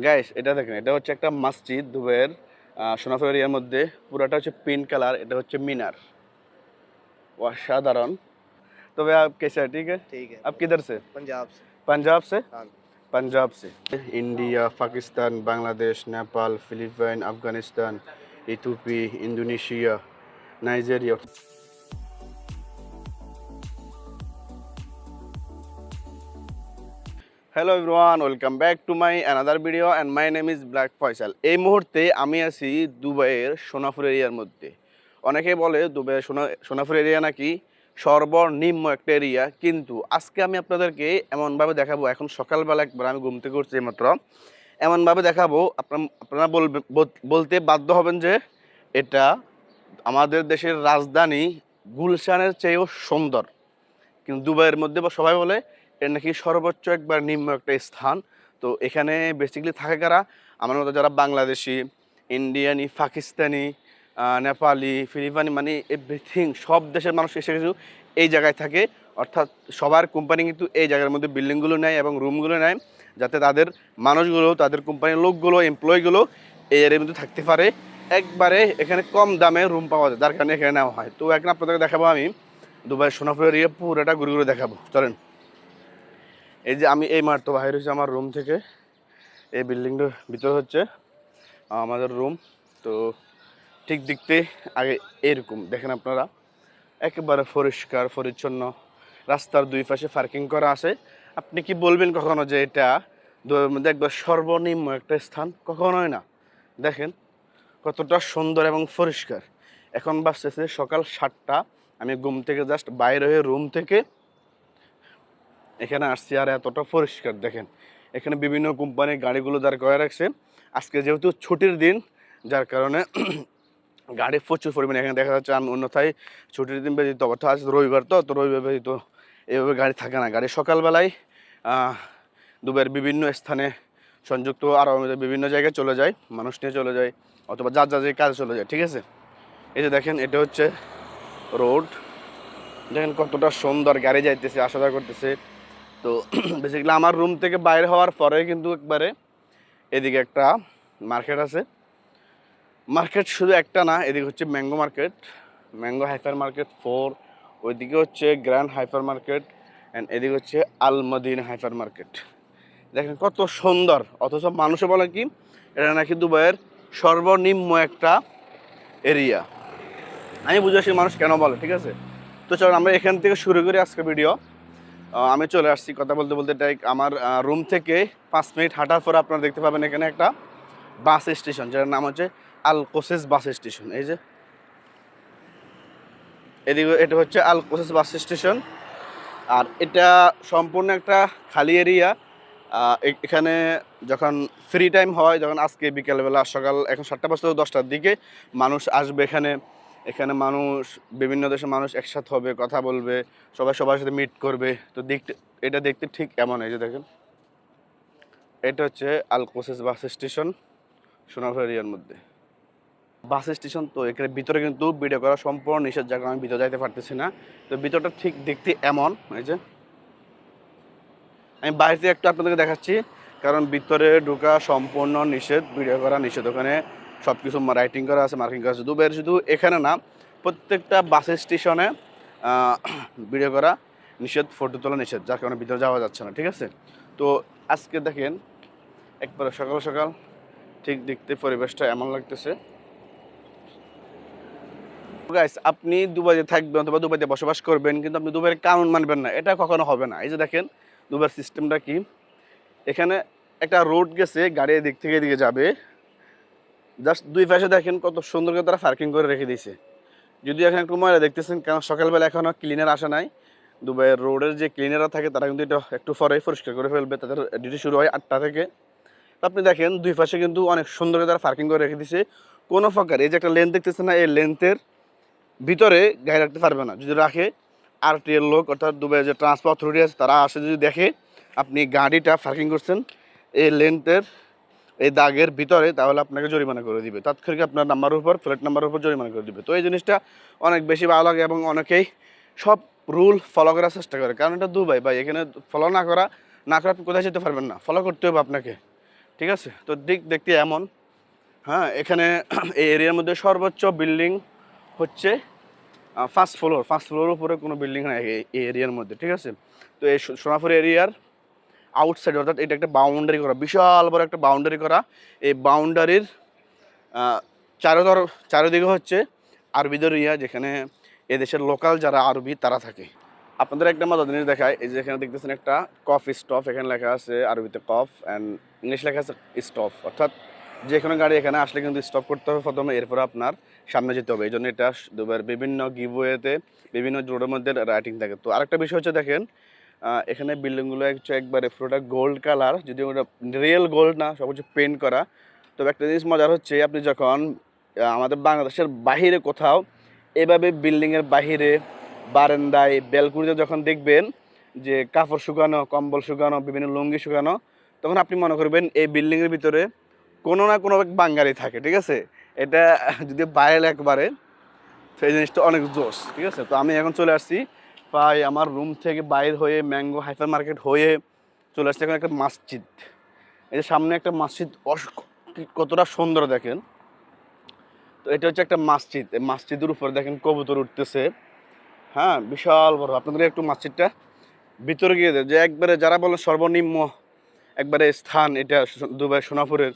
Guys এটা দেখেন এটা হচ্ছে একটা মসজিদ দুবাইয়ের আহ, সোনাপুর এরিয়ার মধ্যে পুরোটা হচ্ছে পিঙ্ক কালার এটা হচ্ছে মিনার অসাধারণ তবে आप कैसे है ठीक है ठीक है आप किधर से पंजाब से पंजाब से हाँ पंजाब से India Pakistan Bangladesh Nepal Philippine Afghanistan Ethiopia Indonesia Nigeria Hello everyone welcome back to my another video and my name is black Faisal এই মুহূর্তে আমি আছি দুবাইয়ের সোনাপুর এরিয়ার মধ্যে। অনেকে বলে দুবাইয়ের সোনা, সোনাপুর এরিয়া নাকি সর্বনিম্ন একটা এরিয়া, কিন্তু আজকে আমি আপনাদেরকে এমনভাবে দেখাবো, এখন সকালবেলা একবার আমি ঘুম থেকে উঠছি মাত্র এমনভাবে দেখাবো আপনার আপনারা বলবে বলতে বাধ্য হবেন যে এটা আমাদের দেশের রাজধানী গুলশানের চেয়েও সুন্দর। কিন্তু দুবাইয়ের মধ্যে সবাই বলে এটা নাকি সর্বোচ্চ একবার নিম্ন একটা স্থান। তো এখানে বেসিক্যালি থাকে কারা? আমার মতো যারা বাংলাদেশি ইন্ডিয়ানি পাকিস্তানি নেপালি ফিলিপানি মানে এভরিথিং সব দেশের মানুষ এসে কিছু এই জায়গায় থাকে। অর্থাৎ সবার কোম্পানি কিন্তু এই জায়গার মধ্যে বিল্ডিংগুলো নেয় এবং রুমগুলো নেয়, যাতে তাদের মানুষগুলো, তাদের কোম্পানির লোকগুলো এমপ্লয়িগুলো এই এরিয়ার মধ্যে থাকতে পারে। একবারে এখানে কম দামে রুম পাওয়া যায়, যার কারণে এখানে নেওয়া হয়। তো এখন আপনাদেরকে দেখাবো আমি, দুবাই সোনাপুর এরিয়া পুরোটা ঘুরে ঘুরে দেখাবো। চলেন। এই যে আমি এই মাত্র বাইরে হয়েছি আমার রুম থেকে। এই বিল্ডিংটার ভিতর হচ্ছে আমাদের রুম তো ঠিক দেখতে আগে এরকম, দেখেন আপনারা। একেবারে পরিষ্কার, পরিচ্ছন্ন। রাস্তার দুই পাশে পার্কিং করা আছে। আপনি কি বলবেন কখনো যে এটা একবার সর্বনিম্ন একটা স্থান? কখনোই না। দেখেন, কতটা সুন্দর এবং পরিষ্কার। এখন বাসতেছে সকাল সাতটা। আমি ঘুম থেকে জাস্ট বাইরে হয়ে রুম থেকে এখানে আসছি আর এতটা পরিষ্কার, দেখেন। এখানে বিভিন্ন কোম্পানির গাড়িগুলো দাঁড় করে রাখছে। আজকে যেহেতু ছুটির দিন, যার কারণে গাড়ি প্রচুর পরিমাণে এখানে দেখা যাচ্ছে। আমি অন্যথায় ছুটির দিন ব্যতীত, অর্থাৎ আজ রবিবার তো তো রবিবার ব্যতীত এইভাবে গাড়ি থাকে না। গাড়ি সকালবেলায় দুবের বিভিন্ন স্থানে সংযুক্ত আরও বিভিন্ন জায়গায় চলে যায়, মানুষ নিয়ে চলে যায়, অথবা যার যা যে কাজে চলে যায়, ঠিক আছে? এই যে দেখেন, এটা হচ্ছে রোড দেখেন কতটা সুন্দর গাড়ি যাইতেছে আসা যাওয়া করতেছে। তো বেসিক্যালি আমার রুম থেকে বাইরে হওয়ার পরে কিন্তু একবারে এদিকে একটা মার্কেট আছে। মার্কেট শুধু একটা না, এদিকে হচ্ছে mango market mango hypermarket four ওইদিকে হচ্ছে গ্র্যান্ড হাইপার মার্কেট অ্যান্ড এদিকে হচ্ছে আলমদিন হাইপার মার্কেট দেখেন কত সুন্দর, অথচ মানুষে বলে কি, এটা নাকি দুবাইয়ের সর্বনিম্ন একটা এরিয়া আমি বুঝে আসি মানুষ কেন বলে, ঠিক আছে? তো চলুন আমরা এখান থেকে শুরু করি আজকে ভিডিও আমি চলে আসছি কথা বলতে বলতে ডাইক আমার রুম থেকে পাঁচ মিনিট হাঁটার পর আপনারা দেখতে পাবেন এখানে একটা বাস স্টেশন যার নাম হচ্ছে আল কোসেস বাস স্টেশন। এই যে, এদিকে, এটা হচ্ছে আল কোসেস বাস স্টেশন। আর এটা সম্পূর্ণ একটা খালি এরিয়া। এখানে যখন ফ্রি টাইম হয়, যখন আজকে বিকেলবেলা, সকাল এখন সাতটা বছর দশটার দিকে, মানুষ আসবে এখানে। এখানে মানুষ, বিভিন্ন দেশের মানুষ একসাথে হবে, কথা বলবে, সবাই সবার সাথে মিট করবে। তো দেখতে, এটা দেখতে ঠিক এমন, এই যে দেখেন। এটা হচ্ছে আল কোসেস বাস স্টেশন সোনাপুর মধ্যে। বাস স্টেশন তো এখানে ভিতরে কিন্তু ভিডিও করা সম্পূর্ণ নিষেধ কারণে আমি ভিতরে যাইতে পারতেছি না। তো ভিতরটা ঠিক দেখতে এমন, এই যে। আমি বাইরে একটু আপনাদেরকে দেখাচ্ছি, কারণ ভিতরে ঢোকা সম্পূর্ণ নিষেধ ভিডিও করা নিষেধ। ওখানে সব কিছু রাইটিং করা আছে মার্কিং করা আছে। দুবাইয়ের শুধু এখানে না, প্রত্যেকটা বাস স্টেশনে ভিডিও করা নিষেধ ফটো তোলা নিষেধ, যার কারণে ভিতরে যাওয়া যাচ্ছে না, ঠিক আছে? তো আজকে দেখেন, একবারে সকাল সকাল, ঠিক দেখতে পরিবেশটা এমন লাগতেছে। গাইস আপনি দুবাইতে থাকবেন অথবা দুবাইতে বসবাস করবেন, কিন্তু আপনি দুবাইয়ের কানুন মানবেন না, এটা কখনো হবে না। এই যে দেখেন, দুবাইয়ের সিস্টেমটা কি? এখানে একটা রোড গেছে, গাড়ি দিক থেকে এদিকে যাবে। জাস্ট দুই পাশে দেখেন কত সুন্দর করে তারা পার্কিং করে রেখে দিয়েছে। যদি এখন একটু ময়লা দেখতেছেন, কারণ সকালবেলা এখনও ক্লিনার আসে নাই। দুবাইয়ের রোডের যে ক্লিনাররা থাকে, তারা কিন্তু এটা একটু পরে পরিষ্কার করে ফেলবে। তাদের ডিউটি শুরু হয় আটটা থেকে। আপনি দেখেন, দুই পাশে কিন্তু অনেক সুন্দর করে তারা পার্কিং করে রেখে দিয়েছে। কোনো ফাঁকার এই যে একটা লেন্থ দেখতেছেন না, এই লেন্থের ভিতরে গাড়ি রাখতে পারবে না। যদি রাখে আর টিএর লোক, অর্থাৎ দুবাই যে ট্রান্সপোর্ট অথরিটি আছে, তারা আসে যদি দেখে, আপনি গাড়িটা পার্কিং করছেন, এই লেন্থের এই দাগের ভিতরে তাহলে আপনাকে জরিমানা করে দিবে। তাৎক্ষণিক আপনার নাম্বারের উপর, ফ্ল্যাট নাম্বারের উপর জরিমানা করে দিবে। তো এই জিনিসটা অনেক বেশি ভালো লাগে এবং অনেকেই সব রুল ফলো করার চেষ্টা করে। কারণ এটা দুবাই ভাই, এখানে ফলো না করা, না করে আপনি কোথায় যেতে পারবেন না। ফলো করতে হবে আপনাকে। ঠিক আছে? তো দিক দেখতে এমন। হ্যাঁ এখানে এই এরিয়ার মধ্যে সর্বোচ্চ বিল্ডিং হচ্ছে ফার্স্ট ফ্লোর ফার্স্ট ফ্লোরের উপরে কোনো বিল্ডিং নাই এই এরিয়ার মধ্যে। ঠিক আছে? তো এই সোনাপুর এরিয়ার আউটসাইড অর্থাৎ এটা একটা বাউন্ডারি করা, বিশাল বড় একটা বাউন্ডারি করা। এই বাউন্ডারির চারোদর, চারিদিকে হচ্ছে আরবিদের ইয়া, যেখানে এদেশের লোকাল যারা আরবি, তারা থাকে। আপনাদের একটা মজা জিনিস দেখায় এই যে এখানে দেখতেছেন একটা কফ স্টপ এখানে লেখা আছে আরবিতে কফ অ্যান্ড ইংলিশ লেখা আছে স্টপ অর্থাৎ যে কোনো গাড়ি এখানে আসলে কিন্তু স্টপ করতে হবে প্রথমে, এরপরে আপনার সামনে যেতে হবে। এই জন্য এটা দুবার বিভিন্ন গিভওয়েতে বিভিন্ন রোডের মধ্যে রাইটিং থাকে। তো আরেকটা বিষয় হচ্ছে দেখেন এখানে বিল্ডিংগুলো হচ্ছে একবারে পুরোটা গোল্ড কালার যদি ওটা রিয়েল গোল্ড না, সব কিছু পেন্ট করা। তবে একটা জিনিস মজার হচ্ছে, আপনি যখন আমাদের বাংলাদেশের বাহিরে কোথাও, এভাবে বিল্ডিংয়ের বাহিরে, বারান্দায় বেলকুনিতে যখন দেখবেন যে কাপড় শুকানো, কম্বল শুকানো, বিভিন্ন লুঙ্গি শুকানো, তখন আপনি মনে করবেন এই বিল্ডিংয়ের ভিতরে কোনো না কোনো এক বাঙালি থাকে, ঠিক আছে? এটা যদি বাইরে একবারে সেই জিনিসটা অনেক জোশ, ঠিক আছে? তো আমি এখন চলে আসছি প্রায় আমার রুম থেকে বাইর হয়ে ম্যাঙ্গো হাইপার মার্কেট হয়ে চলে আসছে এখন একটা মসজিদ। এই যে সামনে একটা মসজিদ অস- কতটা সুন্দর দেখেন। তো এটা হচ্ছে একটা মসজিদ, এই মসজিদের উপরে দেখেন কবুতর উঠতেছে। হ্যাঁ বিশাল বড়। আপনাদের একটু মসজিদটা ভিতরে গিয়ে যে একবারে যারা বলেন সর্বনিম্ন একবারে স্থান, এটা দুবাই সোনাপুরের।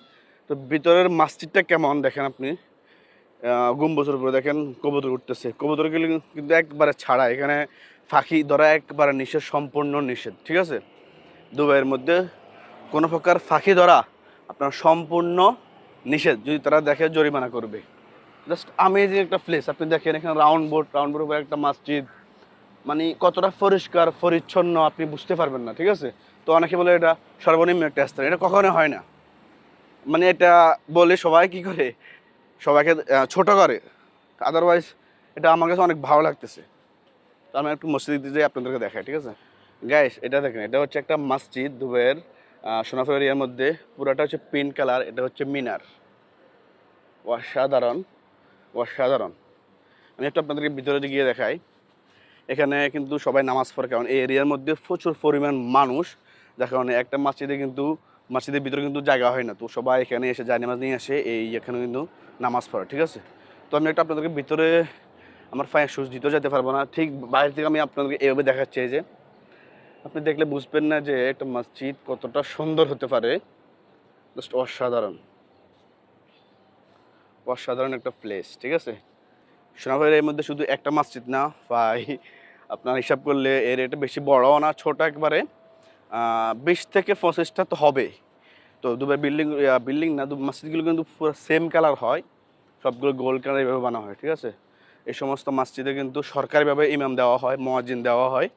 তো ভিতরের মসজিদটা কেমন দেখেন আপনি? গম্বুজের উপরে দেখেন কবুতর উঠতেছে। কবুতরগুলো কিন্তু একবারে ছাড়া। এখানে ফাঁকি, ধরা একবারে নিষেধ, সম্পূর্ণ নিষেধ, ঠিক আছে? দুবাইয়ের মধ্যে কোনো প্রকার ফাঁকি, ধরা আপনার সম্পূর্ণ নিষেধ, যদি তারা দেখে জরিমানা করবে। জাস্ট আমেজিং একটা প্লেস আপনি দেখেন এখানে রাউন্ড বোর্ড রাউন্ড বোর্ড একটা মসজিদ মানে কতটা পরিষ্কার, পরিচ্ছন্ন, আপনি বুঝতে পারবেন না, ঠিক আছে? তো অনেকে বলে এটা সর্বনিম্ন একটা স্থান, এটা কখনো হয় না। মানে এটা বলে সবাই কি করে? সবাইকে ছোট করে। আদারওয়াইজ এটা আমার কাছে অনেক ভালো লাগতেছে। তো আমি একটু মসজিদ যাই আপনাদেরকে দেখাই ঠিক আছে? গাইস এটা দেখেন এটা হচ্ছে একটা মসজিদ দুবাইয়ের আহ, এরিয়ার মধ্যে পুরোটা হচ্ছে পিঙ্ক কালার এটা হচ্ছে মিনার। অসাধারণ অসাধারণ। আমি একটু আপনাদেরকে ভিতরে গিয়ে দেখাই। এখানে কিন্তু সবাই নামাজ পড়ে কারণ এই এরিয়ার মধ্যে প্রচুর পরিমাণ মানুষ। যার কারণে একটা মসজিদে কিন্তু মসজিদের ভিতরে কিন্তু জায়গা হয় না। তো সবাই এখানে এসে যায় নামাজ নিয়ে আসে এই এখানে কিন্তু নামাজ পড়ে ঠিক আছে? তো আমি একটা আপনাদেরকে ভিতরে আমার পায়ে সুচ দিতেও যেতে পারব না। ঠিক বাইরে থেকে আমি আপনাদেরকে এভাবে দেখাচ্ছি যে। আপনি দেখলে বুঝবেন না যে একটা মসজিদ কতটা সুন্দর হতে পারে। জাস্ট অসাধারণ। অসাধারণ একটা প্লেস ঠিক আছে? সোনাবাড়ির এর মধ্যে শুধু একটা মসজিদ না, ভাই। আপনার হিসাব করলে এর এটা বেশি বড়ও না, ছোট একবারে। বিশ থেকে পঁচিশটা তো হবে। তো দুবার বিল্ডিং বিল্ডিং না দু মসজিদগুলো কিন্তু পুরো সেম কালার হয়। সবগুলো গোল্ড কালার এভাবে বানা হয়, ঠিক আছে? এই সমস্ত মসজিদে কিন্তু সরকারিভাবে ইমাম দেওয়া হয় মহাজিন দেওয়া হয়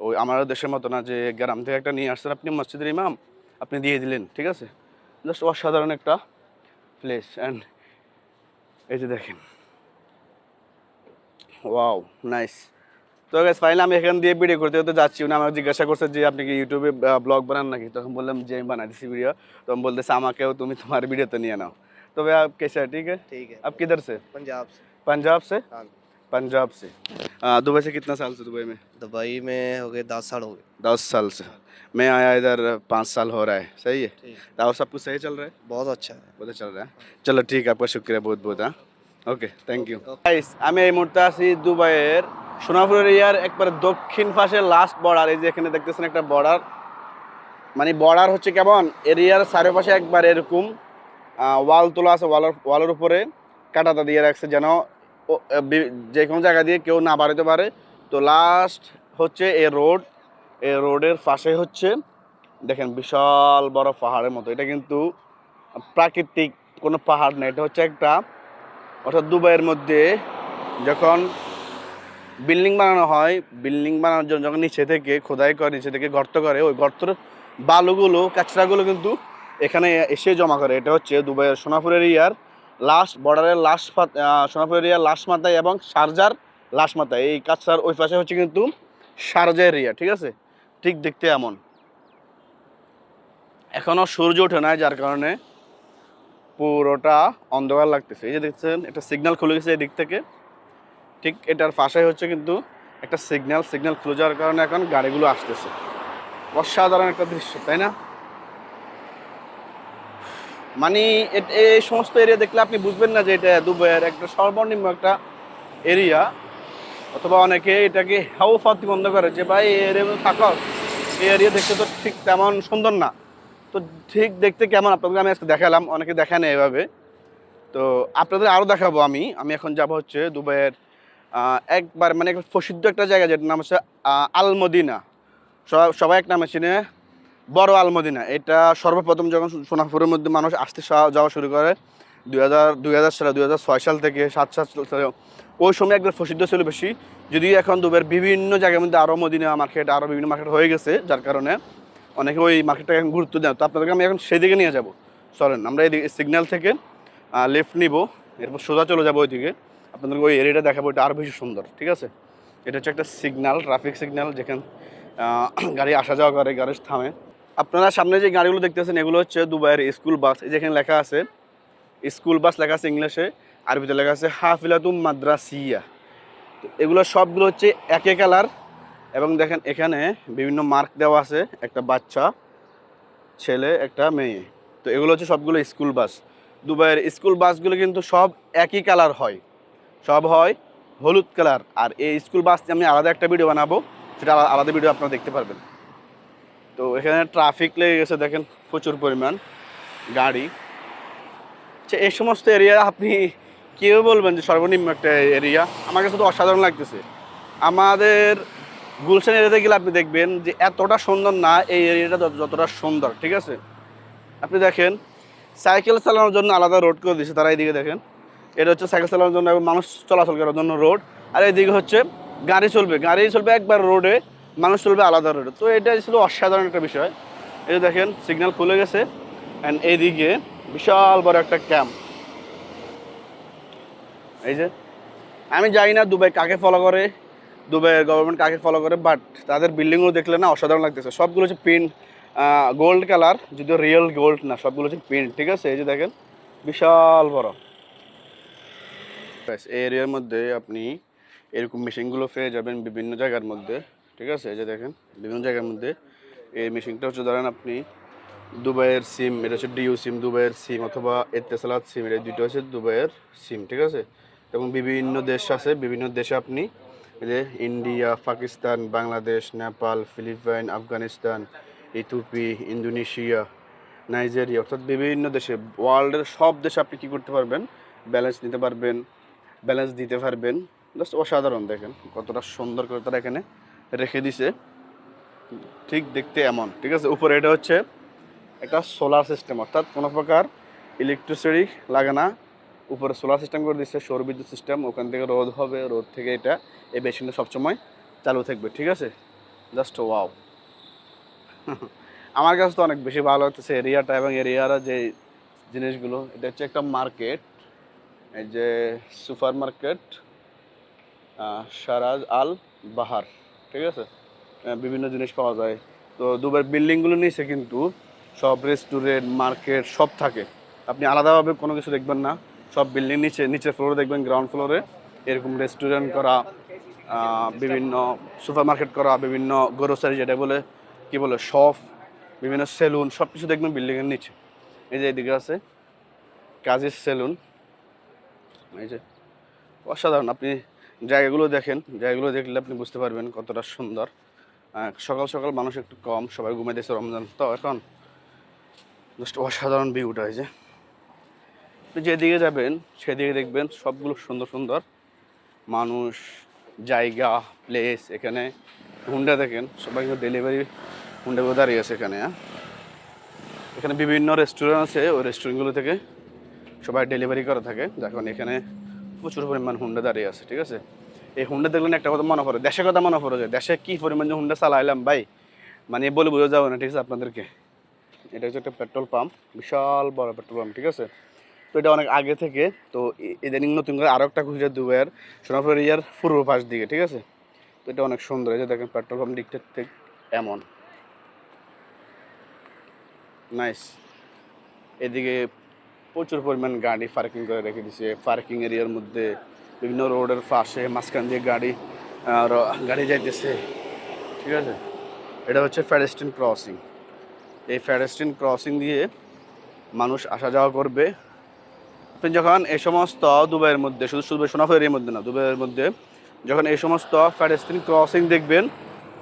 ওই আমাদের দেশের মতো না যে গ্রাম থেকে একটা নিয়ে আসছেন আপনি মসজিদের ইমাম আপনি দিয়ে দিলেন ঠিক আছে জাস্ট অসাধারণ একটা প্লেস অ্যান্ড এই যে দেখেন ওয়াও নাইস তো গাইস ফাইনালি আমি এখান দিয়ে ভিডিও করতে করতে যাচ্ছি উনি আমাকে জিজ্ঞাসা করছে যে আপনি কি ইউটিউবে ব্লগ বানান নাকি তখন বললাম যে আমি বানাই দিচ্ছি ভিডিও তখন বলতেছে আমাকেও তুমি তোমার ভিডিওতে নিয়ে নাও তবে आप कैसे है ठीक है ठीक है आप किधर से पंजाब से पंजाब से हाँ पंजाब से आ, दुबई से कितना साल से दुबई में दुबई में हो गए दस साल हो गए दस साल से मैं आया इधर पाँच साल हो रहा है सही है ठीक तो और सब कुछ सही चल रहा है बहुत अच्छा है बहुत चल रहा है चलो ठीक है आपका शुक्रिया बहुत बहुत हाँ ওকে থ্যাংক ইউ আমি এই মুহূর্তে আছি দুবাইয়ের সোনাপুর এরিয়ার একবার দক্ষিণ পাশে লাস্ট বর্ডার এই যে এখানে দেখতেছেন একটা বর্ডার মানে বর্ডার হচ্ছে কেমন এরিয়ার চারিপাশে একবার এরকম ওয়াল তোলা আছে ওয়ালের ওয়ালের উপরে কাটাতা দিয়ে রাখছে যেন ও- বি- যে কোনো জায়গা দিয়ে কেউ না বাড়াতে পারে। তো লাস্ট হচ্ছে এই রোড এই রোডের পাশে হচ্ছে, দেখেন বিশাল বড় পাহাড়ের মতো। এটা কিন্তু প্রাকৃতিক কোনো পাহাড় না, এটা হচ্ছে একটা, অর্থাৎ দুবাইয়ের মধ্যে যখন বিল্ডিং বানানো হয়, বিল্ডিং বানানোর জন্য যখন নিচে থেকে খোদাই করে, নিচে থেকে গর্ত করে, ওই গর্তর বালুগুলো, কাঁচরাগুলো কিন্তু এখানে এসে জমা করে। এটা হচ্ছে দুবাইয়ের সোনাপুরের এরিয়ার লাস্ট বর্ডারের লাস্ট সোনাপুর এরিয়া লাস্ট মাথায় এবং শারজার লাস্ট মাথায়। এই কাঁচরার ওই পাশে হচ্ছে কিন্তু শারজা এরিয়া ঠিক আছে? ঠিক দেখতে এমন। এখনও সূর্য ওঠে নাই, যার কারণে পুরোটা অন্ধকার লাগতেছে। এই যে দেখছেন, একটা সিগন্যাল খুলে গেছে এই দিক থেকে। ঠিক এটার পাশে হচ্ছে কিন্তু একটা সিগন্যাল সিগন্যাল খুলে যাওয়ার কারণে এখন গাড়িগুলো আসতেছে। অসাধারণ একটা দৃশ্য, তাই না? মানে এই সমস্ত এরিয়া দেখলে আপনি বুঝবেন না যে এটা দুবাইয়ের একটা সর্বনিম্ন একটা এরিয়া অথবা অনেকে এটাকে হাও ফাতি বন্ধ করে যে ভাই এই এরিয়া থাকো। এই এরিয়া দেখতে তো ঠিক তেমন সুন্দর না। তো ঠিক দেখতে কেমন? আপনাদের আমি আজকে দেখালাম। অনেকে দেখে না এভাবে। তো আপনাদের আরও দেখাবো আমি। আমি এখন যাব হচ্ছে দুবাইয়ের একবার মানে একটা প্রসিদ্ধ একটা জায়গা যেটার নাম হচ্ছে আহ, আল মদিনা। সবাই সবাই এক নামে চিনে বড় আলমদিনা। এটা সর্বপ্রথম যখন সোনাপুরের মধ্যে মানুষ আসতে যাওয়া শুরু করে, দুই হাজার দুই হাজার সালে, দুই হাজার ছয় সাল থেকে সাত সাত সালে ওই সময় একবার প্রসিদ্ধ ছিল বেশি। যদিও এখন দুবাইয়ের বিভিন্ন জায়গার মধ্যে আরও মদিনা মার্কেট আরও বিভিন্ন মার্কেট হয়ে গেছে, যার কারণে অনেকে ওই মার্কেটটাকে এখন গুরুত্ব দেয় তো আপনাদেরকে আমি এখন সেদিকে নিয়ে যাব। চলেন, আমরা এই সিগন্যাল থেকে লেফট নিব, এরপর সোজা চলে যাব ওইদিকে। আপনাদেরকে ওই এরিয়াটা দেখাবো, এটা আরও বেশি সুন্দর, ঠিক আছে? এটা হচ্ছে একটা সিগন্যাল ট্রাফিক সিগন্যাল যেখানে গাড়ি আসা যাওয়া করে গাড়ি থামে। আপনারা সামনে যে গাড়িগুলো দেখতেছেন, এগুলো হচ্ছে দুবাইয়ের স্কুল বাস। এই যেখানে লেখা আছে, স্কুল বাস লেখা আছে ইংলিশে আরবিতে লেখা আছে হাফিলাতুম মাদ্রাসিয়া। তো এগুলো সবগুলো হচ্ছে একই কালার। এবং দেখেন, এখানে বিভিন্ন মার্ক দেওয়া আছে, একটা বাচ্চা, ছেলে, একটা মেয়ে। তো এগুলো হচ্ছে সবগুলো স্কুল বাস। দুবাইয়ের স্কুল বাসগুলো কিন্তু সব একই কালার হয়। সব হয় হলুদ কালার। আর এই স্কুল বাস আমি আলাদা একটা ভিডিও বানাবো, সেটা আলাদা ভিডিও আপনারা দেখতে পারবেন। তো এখানে ট্রাফিক লেগে গেছে, দেখেন প্রচুর পরিমাণ গাড়ি। আচ্ছা এই সমস্ত এরিয়া আপনি কেউ বলবেন যে সর্বনিম্ন একটা এরিয়া আমার কাছে তো অসাধারণ লাগতেছে। আমাদের গুলশান এরিয়াতে গেলে আপনি দেখবেন যে এতটা সুন্দর না, এই এরিয়াটা যতটা সুন্দর, ঠিক আছে? আপনি দেখেন সাইকেল চালানোর জন্য আলাদা রোড করে দিয়েছে তারা এইদিকে দেখেন। এটা হচ্ছে সাইকেল চালানোর জন্য মানুষ চলাচল করার জন্য রোড আর এইদিকে হচ্ছে গাড়ি চলবে। গাড়ি চলবে একবার রোডে মানুষ চলবে আলাদা রোডে। তো এটা ছিল অসাধারণ একটা বিষয়। এই যে দেখেন সিগন্যাল খুলে গেছে। অ্যান্ড এইদিকে বিশাল বড় একটা ক্যাম্প এই যে, আমি জানি না দুবাই কাকে ফলো করে, দুবাইয়ের গভর্নমেন্ট কাকে ফলো করে বাট তাদের বিল্ডিংগুলো দেখলে না অসাধারণ লাগতেছে। সবগুলো হচ্ছে প্রিন্ট গোল্ড কালার যদিও রিয়েল গোল্ড না, সবগুলো হচ্ছে পেন্ট ঠিক আছে? এই যে দেখেন, বিশাল বড়। এই এরিয়ার মধ্যে আপনি এরকম মেশিনগুলো পেয়ে যাবেন বিভিন্ন জায়গার মধ্যে। ঠিক আছে? এই যে দেখেন, বিভিন্ন জায়গার মধ্যে এই মেশিনটা হচ্ছে, ধরেন আপনি দুবাইয়ের সিম, এটা হচ্ছে ডিউ সিম, দুবাইয়ের সিম অথবা এতেসালাত সিম, এটা দুটো হচ্ছে দুবাইয়ের সিম, ঠিক আছে? এবং বিভিন্ন দেশ আছে, বিভিন্ন দেশে আপনি যে India, Pakistan, Bangladesh, Nepal, Philippines, Afghanistan, Ethiopia, Indonesia, Nigeria, অর্থাৎ বিভিন্ন দেশে, ওয়ার্ল্ডের সব দেশে আপনি কী করতে পারবেন? ব্যালেন্স নিতে পারবেন, ব্যালেন্স দিতে পারবেন। জাস্ট অসাধারণ, দেখেন, কতটা সুন্দর করে তারা এখানে রেখে দিছে। ঠিক দেখতে এমন, ঠিক আছে? উপরে এটা হচ্ছে একটা সোলার সিস্টেম অর্থাৎ কোনো প্রকার ইলেকট্রিসিটি লাগে না। উপরে সোলার সিস্টেম করে দিচ্ছে সৌর বিদ্যুৎ সিস্টেম ওখান থেকে রোদ হবে, রোদ থেকে এটা এই মেশিনটা সবসময় চালু থাকবে, ঠিক আছে? জাস্ট ওয়াও আমার কাছে তো অনেক বেশি ভালো লাগতেছে এরিয়াটা এবং এরিয়ার যে জিনিসগুলো। এটা হচ্ছে একটা মার্কেট এই যে সুপার মার্কেট সারাজ আল বাহার। ঠিক আছে? বিভিন্ন জিনিস পাওয়া যায়। তো দুবার বিল্ডিংগুলো নিচে কিন্তু সব রেস্টুরেন্ট মার্কেট সব থাকে। আপনি আলাদাভাবে কোনো কিছু দেখবেন না। সব বিল্ডিং নিচে, নিচের ফ্লোরে দেখবেন গ্রাউন্ড ফ্লোরে এরকম রেস্টুরেন্ট করা বিভিন্ন সুপার মার্কেট করা, বিভিন্ন গ্রোসারি যেটা বলে, কি বলে শপ বিভিন্ন সেলুন সব কিছু দেখবেন বিল্ডিংয়ের নিচে। এই যে এদিকে আছে, কাজের সেলুন এই যে, অসাধারণ। আপনি জায়গাগুলো দেখেন, জায়গাগুলো দেখলে আপনি বুঝতে পারবেন কতটা সুন্দর। সকাল সকাল মানুষ একটু কম, সবাই ঘুমাইতেছে রমজান। তো এখন জাস্ট অসাধারণ ভিউটা হয়েছে যেদিকে যাবেন, সেদিকে দেখবেন সবগুলো সুন্দর সুন্দর মানুষ, জায়গা প্লেস এখানে। হুন্ডা দেখেন, সবাই ডেলিভারি হুন্ডাগুলো দাঁড়িয়ে আছে এখানে হ্যাঁ। এখানে বিভিন্ন রেস্টুরেন্ট আছে, ওই রেস্টুরেন্টগুলো থেকে সবাই ডেলিভারি করা থাকে। যখন এখানে প্রচুর পরিমাণ হুন্ডা দাঁড়িয়ে আছে, ঠিক আছে? এই হুন্ডা দেখলেন একটা কথা মনে পড়ে, দেশের কথা মনে পড়ে যায়। দেশে কি পরিমাণ যে হুন্ডা চালাইলাম ভাই মানে বলে বোঝা যাবে না, ঠিক আছে আপনাদেরকে? এটা হচ্ছে একটা পেট্রোল পাম্প, বিশাল বড় পেট্রোল পাম্প, ঠিক আছে? তো এটা অনেক আগে থেকে, তো ইদানিং নতুন করে আরও একটা খুঁজে দুবাইয়ের সোনাপুর ইয়ার পূর্ব পাশ দিকে, ঠিক আছে? তো এটা অনেক সুন্দর, এই যে দেখেন পেট্রোল পাম্প দিকটা ঠিক এমন। নাইস এদিকে প্রচুর পরিমাণ গাড়ি পার্কিং করে রেখে দিছে পার্কিং এরিয়ার মধ্যে বিভিন্ন রোডের পাশে মাঝখান দিয়ে গাড়ি গাড়ি যাইতেছে। ঠিক আছে? এটা হচ্ছে ফ্যারেস্টিন ক্রসিং এই ফ্যারেস্টিন ক্রসিং দিয়ে মানুষ আসা যাওয়া করবে। আপনি যখন এই সমস্ত দুবাইয়ের মধ্যে, শুধু শুধু সোনাফুর এরিয়ার মধ্যে না, দুবাইয়ের মধ্যে যখন এই সমস্ত প্যাডেস্ট্রিন ক্রসিং দেখবেন,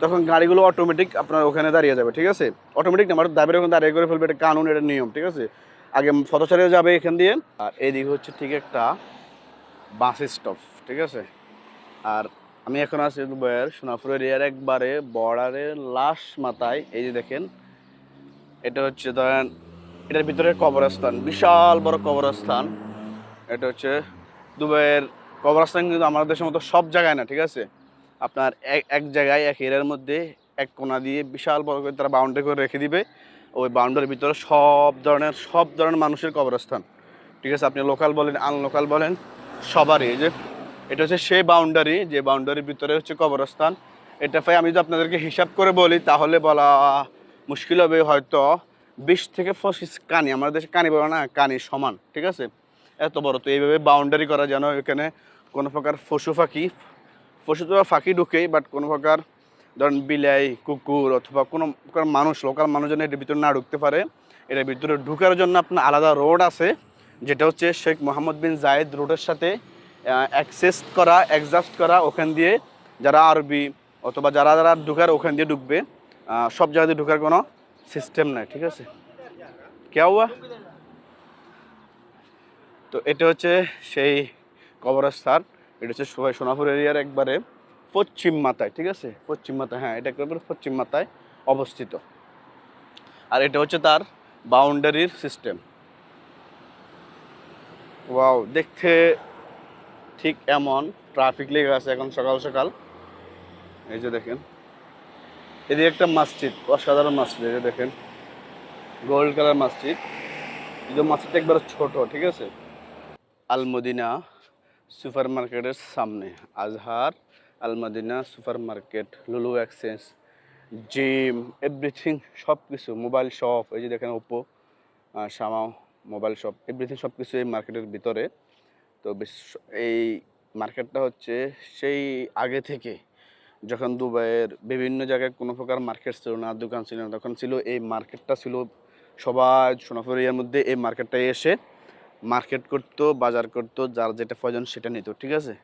তখন গাড়িগুলো অটোমেটিক আপনার ওখানে দাঁড়িয়ে যাবে। ঠিক আছে? অটোমেটিক না আমার দাবির ওখানে দাঁড়িয়ে করে ফেলবে, এটা কানুন, এটা নিয়ম। ঠিক আছে? আগে ফটোচারিয়ে যাবে এখান দিয়ে। আর এইদিকে হচ্ছে ঠিক একটা বাস স্টপ ঠিক আছে? আর আমি এখন আছি দুবাইয়ের সোনাপুর এরিয়ার একবারে বর্ডারের লাশ মাথায়। এই যে দেখেন, এটা হচ্ছে ধরেন, এটার ভিতরে কবরস্থান, বিশাল বড় কবরস্থান। এটা হচ্ছে দুবাইয়ের কবরস্থান কিন্তু আমাদের দেশের মতো সব জায়গায় না, ঠিক আছে? আপনার এক এক জায়গায়, এক এরিয়ার মধ্যে এক কোনা দিয়ে বিশাল বড় করে তারা বাউন্ডারি করে রেখে দিবে। ওই বাউন্ডারির ভিতরে সব ধরনের সব ধরনের মানুষের কবরস্থান। ঠিক আছে? আপনি লোকাল বলেন, আনলোকাল বলেন, সবারই। যে, এটা হচ্ছে সেই বাউন্ডারি, যে বাউন্ডারির ভিতরে হচ্ছে কবরস্থান। এটা ভাই, আমি যদি আপনাদেরকে হিসাব করে বলি, তাহলে বলা মুশকিল হবে হয়তো বিশ থেকে পঁচিশ কানি। আমাদের দেশে কানি বলে না, কানি সমান। ঠিক আছে? এত বড়। তো এইভাবে বাউন্ডারি করা যেন এখানে কোনো প্রকার পশু পাখি, পশু তো ফাঁকি ঢুকেই বাট কোনো প্রকার ধরেন বিলাই, কুকুর অথবা কোনো মানুষ, লোকাল মানুষ যেন এটার ভিতরে না ঢুকতে পারে এটার ভিতরে ঢুকার জন্য আপনার আলাদা রোড আছে, যেটা হচ্ছে শেখ মোহাম্মদ বিন জায়েদ রোডের সাথে অ্যাক্সেস করা অ্যাডজাস্ট করা, ওখান দিয়ে যারা আরবি অথবা যারা যারা ঢুকার ওখান দিয়ে ঢুকবে সব জায়গায় দিয়ে ঢুকার কোনো সিস্টেম নাই, ঠিক আছে? কেউ তো এটা হচ্ছে সেই কবরস্থান, এটা হচ্ছে সবাই সোনাপুর এরিয়ার একবারে। পশ্চিম মাথায়, ঠিক আছে? পশ্চিম মাথায় হ্যাঁ এটা একবারে পশ্চিম মাথায় অবস্থিত। আর এটা হচ্ছে তার বাউন্ডারির সিস্টেম। ওয়াও, দেখতে ঠিক এমন। ট্রাফিক লেগে আছে এখন সকাল সকাল। এই যে দেখেন। এদিকে একটা মসজিদ, অসাধারণ মসজিদ, এই যে দেখেন। গোল্ড কালার মসজিদ। কিন্তু মসজিদটা একবার ছোট, ঠিক আছে? আলমদিনা সুপার মার্কেটের সামনে, Azhar Al Madina super market Lulu exchange, gym, everything সব কিছু মোবাইল শপ, এই যে দেখেন Oppo Shama mobile shop, everything সব কিছু এই মার্কেটের ভিতরে। তো এই মার্কেটটা হচ্ছে সেই আগে থেকে যখন দুবাইয়ের বিভিন্ন জায়গায় কোনো প্রকার মার্কেট ছিল না, দোকান ছিল না, তখন ছিল এই মার্কেটটা ছিল সবাই সোনাপুর এরিয়ার মধ্যে এই মার্কেটটায় এসে মার্কেট করতো, বাজার করতো, যার যেটা প্রয়োজন সেটা নিত, ঠিক আছে?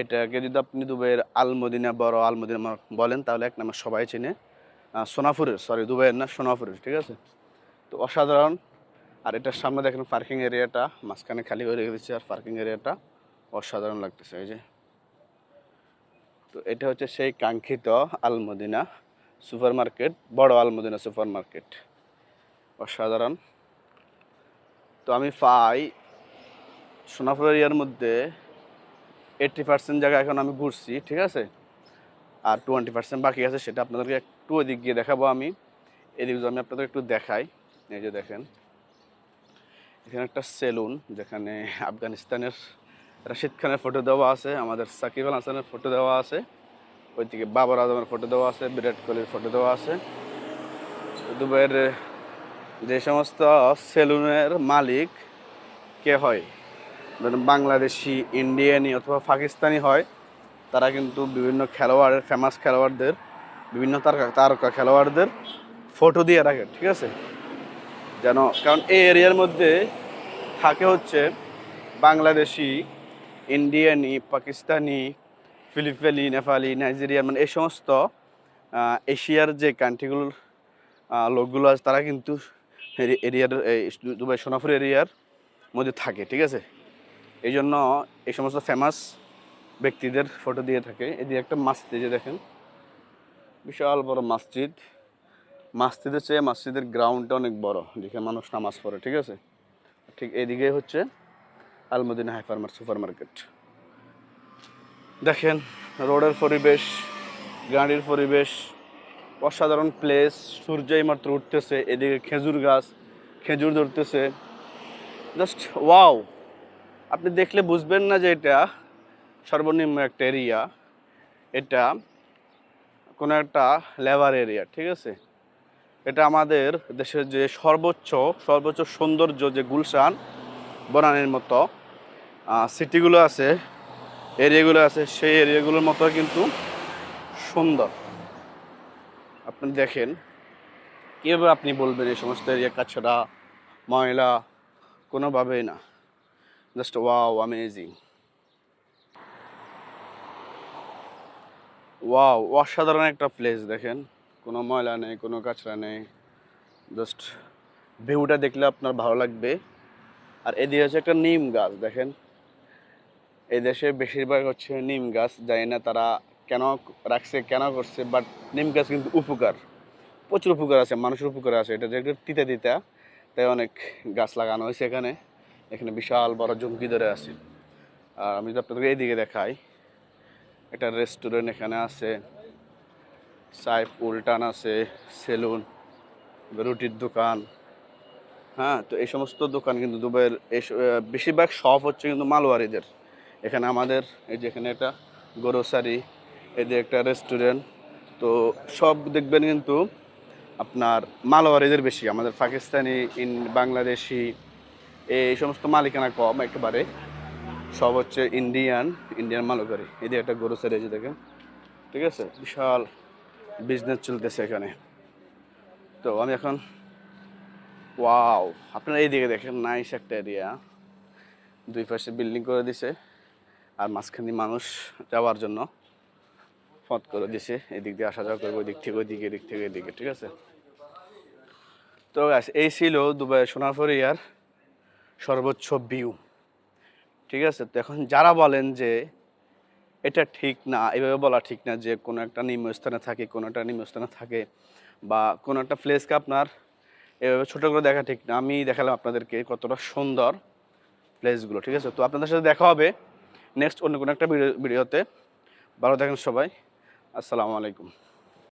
এটাকে যদি আপনি দুবাইয়ের আলমদিনা বড় আলমদিনা বলেন, তাহলে এক নাম্বার সবাই চেনে। সোনাপুরের সরি দুবাইয়ের না, সোনাপুরের, ঠিক আছে? তো অসাধারণ। আর এটার সামনে দেখেন পার্কিং এরিয়াটা মাঝখানে খালি হয়ে রেখে দিচ্ছে আর পার্কিং এরিয়াটা অসাধারণ লাগতেছে, এই যে। তো এটা হচ্ছে সেই কাঙ্ক্ষিত আলমদিনা সুপার মার্কেট বড় আলমদিনা সুপার মার্কেট অসাধারণ। তো আমি পাই সোনাপুর এরিয়ার মধ্যে এইট্টি পার্সেন্ট জায়গা এখন আমি ঘুরছি, ঠিক আছে? আর টোয়েন্টি পার্সেন্ট বাকি আছে সেটা আপনাদেরকে একটু ওদিক গিয়ে দেখাবো আমি। এদিক আমি আপনাদের একটু দেখাই। এই যে দেখেন, এখানে একটা সেলুন যেখানে আফগানিস্তানের রাশিদ খানের ফটো দেওয়া আছে, আমাদের সাকিব আল হাসানের ফটো দেওয়া আছে, ওইদিকে বাবর আজমের ফটো দেওয়া আছে, বিরাট কোহলির ফটো দেওয়া আছে। দুবাইয়ের যে সমস্ত সেলুনের মালিক কে হয়? বাংলাদেশি ইন্ডিয়ানি অথবা পাকিস্তানি হয়, তারা কিন্তু বিভিন্ন খেলোয়াড়ের ফেমাস খেলোয়াড়দের, বিভিন্ন তারকা তারকা খেলোয়াড়দের ফটো দিয়ে রাখে, ঠিক আছে? যেন, কারণ এই এরিয়ার মধ্যে থাকে হচ্ছে বাংলাদেশি ইন্ডিয়ানি পাকিস্তানি ফিলিপিনি নেপালি নাইজেরিয়ান মানে এই সমস্ত এশিয়ার যে কান্ট্রিগুলোর লোকগুলো আছে, তারা কিন্তু এরিয়ার এই দুবাই সোনাপুর এরিয়ার মধ্যে থাকে, ঠিক আছে? এই জন্য এই সমস্ত ফেমাস ব্যক্তিদের ফটো দিয়ে থাকে। এদিকে একটা মসজিদ যে দেখেন। বিশাল বড় মসজিদ মসজিদের চেয়ে মসজিদের গ্রাউন্ডটা অনেক বড়, যেখানে মানুষ নামাজ পড়ে, ঠিক আছে? ঠিক এদিকে হচ্ছে আলমদিনা হাইপার সুপার মার্কেট দেখেন, রোডের পরিবেশ, গাড়ির পরিবেশ, অসাধারণ প্লেস সূর্য মাত্র উঠতেছে, এদিকে খেজুর গাছ, খেজুর ধরতেছে। জাস্ট ওয়াও আপনি দেখলে বুঝবেন না যে এটা সর্বনিম্ন একটা এরিয়া এটা কোনো একটা লেবার এরিয়া ঠিক আছে? এটা আমাদের দেশের যে সর্বোচ্চ সর্বোচ্চ সৌন্দর্য যে গুলশান, বনানীর মতো সিটিগুলো আছে এরিয়াগুলো আছে, সেই এরিয়াগুলোর মতো কিন্তু সুন্দর। আপনি দেখেন, কীভাবে আপনি বলবেন এই সমস্ত এরিয়া কাছাড়া ময়লা কোনোভাবেই না। জাস্ট ওয়াও অ্যামেজিং ওয়াও অসাধারণ একটা প্লেস দেখেন। কোনো ময়লা নেই, কোনো কাঁচরা নেই। জাস্ট ভিউটা দেখলে আপনার ভালো লাগবে। আর এদিকে হচ্ছে একটা নিম গাছ, দেখেন। এই দেশে বেশিরভাগ হচ্ছে নিম গাছ। জানি না তারা কেন রাখছে, কেন করছে বাট নিম গাছ কিন্তু উপকার। প্রচুর উপকার আছে, মানুষের উপকার আছে। এটা যে একটু তিতা তিতা, তাই অনেক গাছ লাগানো হয়েছে এখানে। এখানে বিশাল বড় জঙ্কি ধরে আছে। আর আমি যদি আপনাদেরকে এইদিকে দেখাই, একটা রেস্টুরেন্ট এখানে আছে, সাইফ উল্টান আছে, সেলুন, রুটির দোকান। হ্যাঁ তো এই সমস্ত দোকান কিন্তু দুবাইয়ের এই বেশিরভাগ শপ হচ্ছে কিন্তু মালওয়ারিদের। এখানে আমাদের এই যে এখানে একটা গ্রোসারি এই যে একটা রেস্টুরেন্ট তো সব দেখবেন কিন্তু আপনার মালওয়ারিদের বেশি। আমাদের পাকিস্তানি, ইন, বাংলাদেশি এই সমস্ত মালিকানা কম একেবারে। সব হচ্ছে ইন্ডিয়ান ইন্ডিয়ান মালকারি। যে একটা গরু যে দেখেন। ঠিক আছে? বিশাল বিজনেস চলতেছে এখানে। তো আমি এখন ওয়াও আপনারা এইদিকে দেখেন নাইস একটা এরিয়া দুই পাশে বিল্ডিং করে দিছে। আর মাঝখানে মানুষ যাওয়ার জন্য পথ করে দিছে। এদিক দিয়ে আসা যাওয়া করবে ওই দিক থেকে ওই দিকে এদিক থেকে এদিকে। ঠিক আছে? তো এই ছিল দুবাই সোনারপুর এরিয়ার সর্বোচ্চ ভিউ ঠিক আছে? তো এখন যারা বলেন যে এটা ঠিক না, এভাবে বলা ঠিক না যে কোনো একটা নিম্নস্থানে থাকে, কোনো একটা নিম্নস্থানে থাকে বা কোনো একটা প্লেসকে আপনার এভাবে ছোটো করে দেখা ঠিক না। আমি দেখালাম আপনাদেরকে কতটা সুন্দর প্লেসগুলো ঠিক আছে? তো আপনাদের সাথে দেখা হবে নেক্সট অন্য কোনো একটা ভিডিও ভিডিওতে ভালো থাকেন সবাই। আসসালামু আলাইকুম।